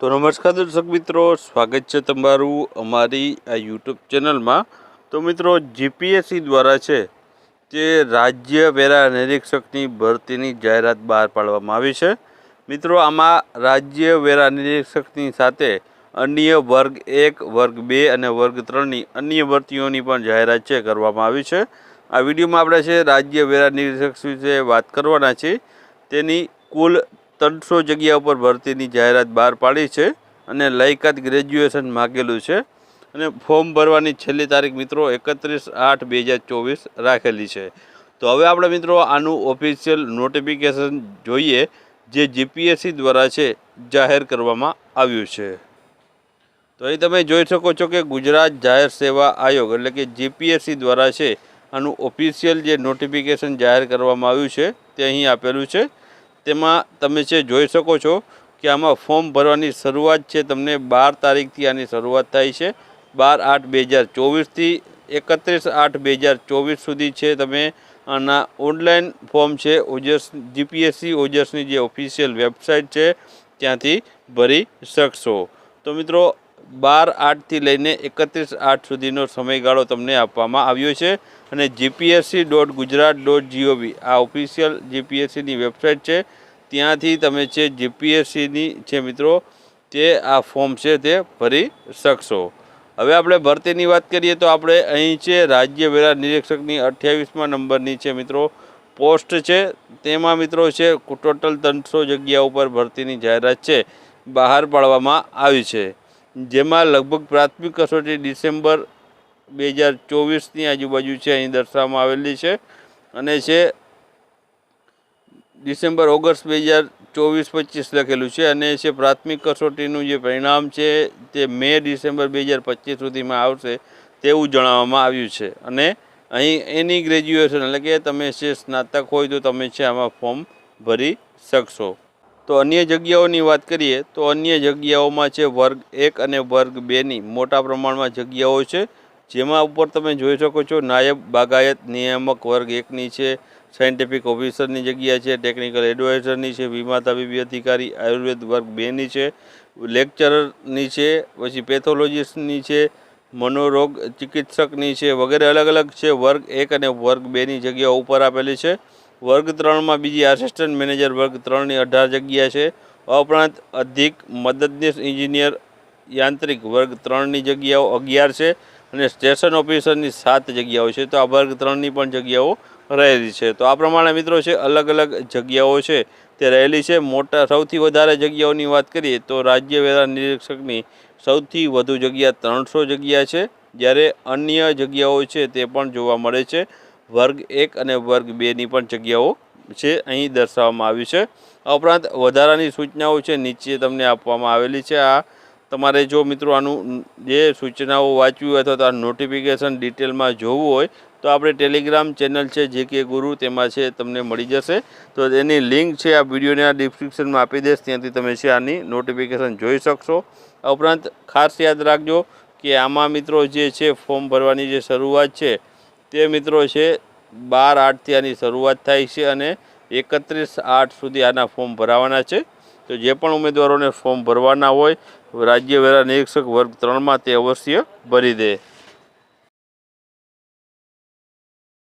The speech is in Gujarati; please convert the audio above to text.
તો નમસ્કાર દર્શક મિત્રો, સ્વાગત છે તમારું અમારી આ યુટ્યુબ ચેનલમાં. તો મિત્રો જીપીએસસી દ્વારા છે તે રાજ્ય વેરા નિરીક્ષકની ભરતીની જાહેરાત બહાર પાડવામાં આવી છે. મિત્રો, આમાં રાજ્ય વેરા નિરીક્ષકની સાથે અન્ય વર્ગ એક, વર્ગ બે અને વર્ગ ત્રણની અન્ય ભરતીઓની પણ જાહેરાત છે, કરવામાં આવી છે. આ વિડીયોમાં આપણે છે રાજ્ય વેરા નિરીક્ષક વિશે વાત કરવાના છે તેની કુલ ત્રણસો જગ્યા ઉપર ભરતીની જાહેરાત બહાર પાડી છે અને લાયકાત ગ્રેજ્યુએશન માગેલું છે. અને ફોર્મ ભરવાની છેલ્લી તારીખ મિત્રો એકત્રીસ આઠ બે હજાર ચોવીસ રાખેલી છે. તો હવે આપણે મિત્રો આનું ઓફિશિયલ નોટિફિકેશન જોઈએ જે જીપીએસસી દ્વારા છે જાહેર કરવામાં આવ્યું છે. તો અહીં તમે જોઈ શકો છો કે ગુજરાત જાહેર સેવા આયોગ એટલે કે જીપીએસસી દ્વારા છે આનું ઓફિશિયલ જે નોટિફિકેશન જાહેર કરવામાં આવ્યું છે તે અહીં આપેલું છે. તેમાં તમે છે જોઈ શકો છો કે આમાં ફોર્મ ભરવાની શરૂઆત છે તમને બાર તારીખથી આની શરૂઆત થાય છે. બાર આઠ બે હજાર ચોવીસથી એકત્રીસ આઠ બે હજાર ચોવીસ સુધી છે તમે આના ઓનલાઈન ફોર્મ છે, ઓજસ, જીપીએસસી, ઓજસની જે ઓફિશિયલ વેબસાઇટ છે, ત્યાંથી ભરી શકશો. તો મિત્રો બાર આઠથી લઈને એકત્રીસ આઠ સુધીનો સમયગાળો તમને આપવામાં આવ્યો છે અને GPSC dot Gujarat dot GOV આ ઓફિશિયલ જીપીએસસીની વેબસાઇટ છે. ત્યાંથી તમે છે જીપીએસસીની છે મિત્રો, તે આ ફોર્મ છે તે ભરી શકશો. હવે આપણે ભરતીની વાત કરીએ તો આપણે અહીં છે રાજ્ય વેરા નિરીક્ષકની અઠ્યાવીસમાં નંબરની છે મિત્રો, પોસ્ટ છે. તેમાં મિત્રો છે ટોટલ ત્રણસો જગ્યા ઉપર ભરતીની જાહેરાત છે, બહાર પાડવામાં આવી છે. જેમાં લગભગ પ્રાથમિક કસોટી ડિસેમ્બર બે હજાર ચોવીસની આજુબાજુ છે, અહીં દર્શાવવામાં આવેલી છે. અને છે ડિસેમ્બર ઓગસ્ટ બે હજાર ચોવીસ પચીસ લખેલું છે. અને છે પ્રાથમિક કસોટીનું જે પરિણામ છે, તે મે ડિસેમ્બર બે હજાર પચીસ સુધીમાં આવશે તેવું જણાવવામાં આવ્યું છે. અને અહીં એની ગ્રેજ્યુએશન એટલે કે તમે છે સ્નાતક હોય તો તમે છે આમાં ફોર્મ ભરી શકશો. તો અન્ય જગ્યાઓની વાત કરીએ, તો અન્ય જગ્યાઓમાં છે વર્ગ એક અને વર્ગ બેની મોટા પ્રમાણમાં જગ્યાઓ છે, જેમાં ઉપર તમે જોઈ શકો છો નાયબ બાગાયત નિયામક વર્ગ એકની છે, સાયન્ટિફિક ઓફિસરની જગ્યા છે, ટેકનિકલ એડવાઇઝરની છે, વીમા તબીબી અધિકારી, આયુર્વેદ વર્ગ બેની છે, લેક્ચરરની છે, પછી પેથોલોજીસ્ટની છે, મનોરોગ ચિકિત્સકની છે, વગેરે અલગ અલગ છે, વર્ગ એક અને વર્ગ બેની જગ્યાઓ ઉપર આપેલી છે. વર્ગ ત્રણમાં બીજી આસિસ્ટન્ટ મેનેજર વર્ગ ત્રણની અઢાર જગ્યા છે. ઉપરાંત અધિક મદદનીશ એન્જિનિયર યાંત્રિક વર્ગ ત્રણની જગ્યાઓ અગિયાર છે અને સ્ટેશન ઓફિસરની સાત જગ્યાઓ છે. તો આ વર્ગ ત્રણની પણ જગ્યાઓ રહેલી છે. તો આ પ્રમાણે મિત્રો છે, અલગ અલગ જગ્યાઓ છે તે રહેલી છે. મોટા સૌથી વધારે જગ્યાઓની વાત કરીએ તો રાજ્ય વેરા નિરીક્ષકની સૌથી વધુ જગ્યા ત્રણસો જગ્યા છે. જ્યારે અન્ય જગ્યાઓ છે તે પણ જોવા મળે છે. વર્ગ એક અને વર્ગ બેની પણ જગ્યાઓ છે, અહીં દર્શાવવામાં આવી છે. આ ઉપરાંત વધારાની સૂચનાઓ છે, નીચે તમને આપવામાં આવેલી છે. આ તમારે જો મિત્રો આનું જે સૂચનાઓ વાંચવી હોય અથવા તો આ નોટિફિકેશન ડિટેલમાં જોવું હોય, તો આપણે ટેલિગ્રામ ચેનલ છે, જે કે ગુરુ તેમાં છે, તમને મળી જશે. તો એની લિંક છે, આ વિડીયોના ડિસ્ક્રિપ્શનમાં આપી દઈશ, ત્યાંથી તમે છે, આની નોટિફિકેશન જોઈ શકશો. આ ઉપરાંત ખાસ યાદ રાખજો કે આમાં મિત્રો જે છે ફોર્મ ભરવાની જે શરૂઆત છે તે મિત્રો છે, બાર આઠથી આની શરૂઆત થાય છે અને એકત્રીસ આઠ સુધી આના ફોર્મ ભરાવાના છે. તો જે પણ ઉમેદવારોને ફોર્મ ભરવાના હોય રાજ્ય વેરા નિરીક્ષક વર્ગ ત્રણમાં તે અવશ્ય ભરી દે.